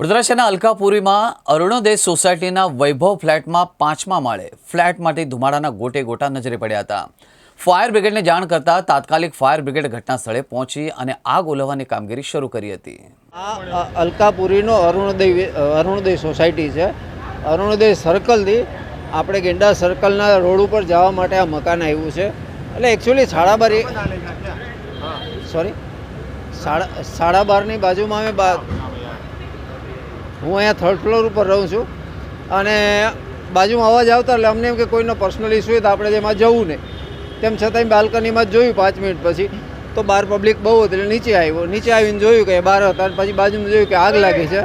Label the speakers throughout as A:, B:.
A: વડોદરા શહેરના અલકાપુરીમાં અરુણોદય સોસાયટીના વૈભવ ફ્લેટમાં પાંચમા માળે ફ્લેટ માટે ધુમાડાના ગોટે ગોટા નજરે પડ્યા હતા. ફાયર બ્રિગેડને જાણ કરતા તાત્કાલિક ફાયર બ્રિગેડ ઘટના સ્થળે પહોંચી અને આગ ઓલવવાની કામગીરી શરૂ કરી હતી.
B: આ અલકાપુરીનો અરુણોદય અરુણોદય સોસાયટી છે. અરુણોદય સર્કલથી આપણે ગેંડા સર્કલના રોડ ઉપર જવા માટે આ મકાન આવ્યું છે. એટલે એકચ્યુઅલી સાડા બાર સોરી સાડા સાડા બારની બાજુમાં અમે હું અહીંયા થર્ડ ફ્લોર ઉપર રહું છું. અને બાજુમાં અવાજ આવતા એટલે અમને એમ કે કોઈનો પર્સનલ ઇસ્યુ હોય તો આપણે જેમાં જવું નહીં તેમ છતાંય બાલ્કનીમાં જ જોયું પાંચ મિનિટ પછી. તો બહાર પબ્લિક બહુ હતી એટલે નીચે આવ્યો. નીચે આવીને જોયું કે બહાર હતા અને પછી બાજુમાં જોયું કે આગ લાગી છે.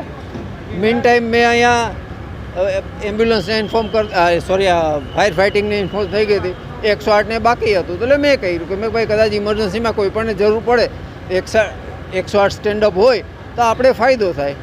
B: મીન ટાઈમ મેં અહીંયા એમ્બ્યુલન્સને ઇન્ફોર્મ કર સોરી ફાયર ફાઇટિંગને ઇન્ફોર્મ થઈ ગઈ હતી. એકસો આઠને બાકી હતું. એટલે મેં કહ્યું કે મેં ભાઈ, કદાચ ઇમરજન્સીમાં કોઈ પણ જરૂર પડે, એકસો એકસો આઠ સ્ટેન્ડઅપ હોય તો આપણે ફાયદો થાય.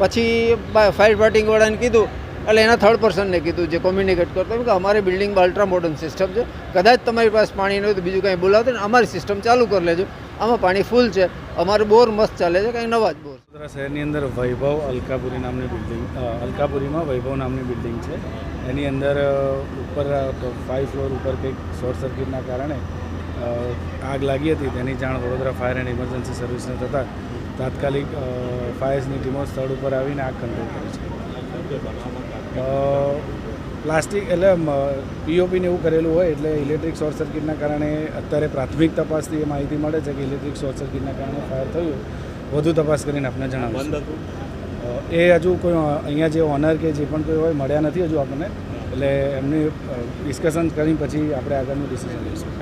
B: પછી ફાયર ફાઇટિંગવાળાને કીધું, એટલે એના થર્ડ પર્સનને કીધું જે કોમ્યુનિકેટ કરતો કે અમારી બિલ્ડિંગમાં અલ્ટ્રા મોડર્ન સિસ્ટમ છે. કદાચ તમારી પાસે પાણી ન હોય તો બીજું કાંઈ બોલાવતો ને અમારી સિસ્ટમ ચાલુ કરી લેજો. આમાં પાણી ફૂલ છે. અમારું બોર મસ્ત ચાલે છે, કાંઈ નવા જ બોર.
C: વડોદરા શહેરની અંદર વૈભવ અલકાપુરી નામની બિલ્ડિંગ અલકાપુરીમાં વૈભવ નામની બિલ્ડિંગ છે. એની અંદર ઉપર ફાઇવ ફ્લોર ઉપર કંઈક શોર્ટ સર્કિટના કારણે આગ લાગી હતી. તેની જાણ વડોદરા ફાયર એન્ડ ઇમરજન્સી સર્વિસને થતાં તાત્કાલિક ફાયર્સની ટીમો સ્થળ ઉપર આવીને આગ કંટ્રોલ કરી છે. પ્લાસ્ટિક એટલે પીઓપીને એવું કરેલું હોય એટલે ઇલેક્ટ્રિક શોર્ટ સર્કિટના કારણે અત્યારે પ્રાથમિક તપાસથી એ માહિતી મળે છે કે ઇલેક્ટ્રિક શોર્ટ સર્કિટના કારણે ફાયર થયું. વધુ તપાસ કરીને આપણે જણાવીશું. એ હજુ કોઈ અહીંયા જે ઓનર કે જે પણ કોઈ હોય મળ્યા નથી હજુ આપણને. એટલે એમની ડિસ્કશન કરી પછી આપણે આગળનું ડિસિઝન લઈશું.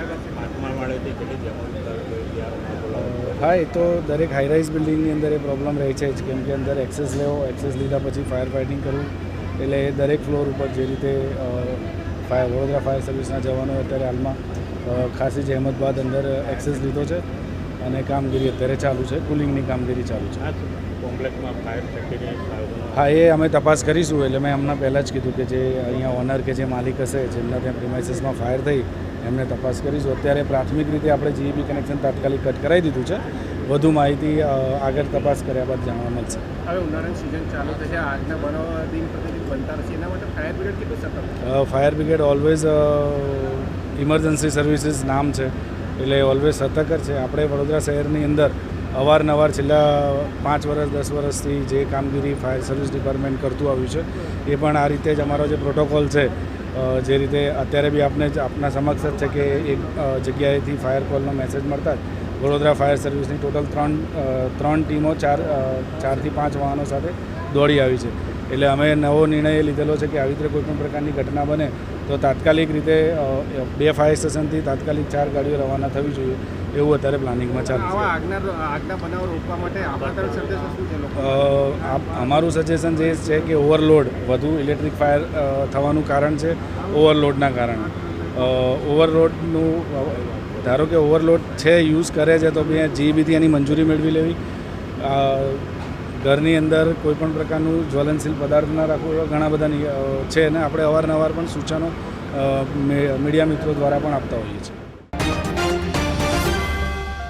C: હા એ તો દરેક હાઈરાઇઝ બિલ્ડિંગની અંદર એ પ્રોબ્લેમ રહે છે જ. કેમ કે અંદર એક્સેસ લેવો એક્સેસ લીધા પછી ફાયર ફાઇટિંગ કરવું. એટલે એ દરેક ફ્લોર ઉપર જે રીતે ફાયર વડોદરા ફાયર સર્વિસના જવાનો અત્યારે હાલમાં ખાસી જહેમત બાદ અંદર એક્સેસ લીધો છે અને કામગીરી અત્યારે ચાલુ છે. કુલિંગની કામગીરી ચાલુ છે.
D: કોમ્પ્લેક્સમાં ફાયર
C: હા એ અમે તપાસ કરીશું. એટલે મેં હમણાં પહેલાં જ કીધું કે જે અહીંયા ઓનર કે જે માલિક હશે જેમના ત્યાં પ્રિમાઇસીસમાં ફાયર થઈ એમને તપાસ કરીશું. અત્યારે પ્રાથમિક રીતે આપણે જીઈબી કનેક્શન તાત્કાલિક કટ કરાવી દીધું છે. વધુ માહિતી આગળ તપાસ કર્યા બાદ જાણવા મળશે.
D: હવે ઉનાળાની સિઝન ચાલુ થશે. આજના બનાવવા દિન પ્રતિદિન બનતા રહેશે. એના માટે ફાયર બ્રિગેડ કેટલું સતર્ક
C: fire brigade always emergency services નામ છે. એટલે ઓલવેઝ સતર્ક છે. આપણે વડોદરા શહેરની અંદર અવારનવાર છેલ્લા પાંચ વર્ષ દસ વર્ષથી જે કામગીરી ફાયર સર્વિસ ડિપાર્ટમેન્ટ કરતું આવ્યું છે એ પણ આ રીતે જ અમારો જે પ્રોટોકોલ છે જે રીતે અત્યારે બી આપને આપના સમક્ષ જ છે કે એક જગ્યાએથી ફાયર કોલનો મેસેજ મળતા જ. વડોદરા ફાયર સર્વિસની ટોટલ ત્રણ ત્રણ ટીમો ચાર ચારથી પાંચ વાહનો સાથે દોડી આવી છે. એટલે અમે નવો નિર્ણય એ લીધેલો છે કે આવી રીતે કોઈ પણ પ્રકારની ઘટના બને તો તાત્કાલિક રીતે બે ફાયર સ્ટેશનથી તાત્કાલિક ચાર ગાડીઓ રવાના થવી જોઈએ એવું અત્યારે પ્લાનિંગમાં ચાલે અમારું સજેશન જે છે કે ઓવરલોડ વધુ ઇલેક્ટ્રિક ફાયર થવાનું કારણ છે ઓવરલોડના કારણે. ઓવરલોડનું ધારો કે ઓવરલોડ છે યુઝ કરે છે તો બી જીબીથી એની મંજૂરી મેળવી લેવી. ઘરની અંદર કોઈપણ પ્રકારનું જ્વલનશીલ પદાર્થ ના રાખવું એવા ઘણા બધા છે અને આપણે અવારનવાર પણ સૂચનો મીડિયા મિત્રો દ્વારા પણ આપતા હોઈએ છીએ.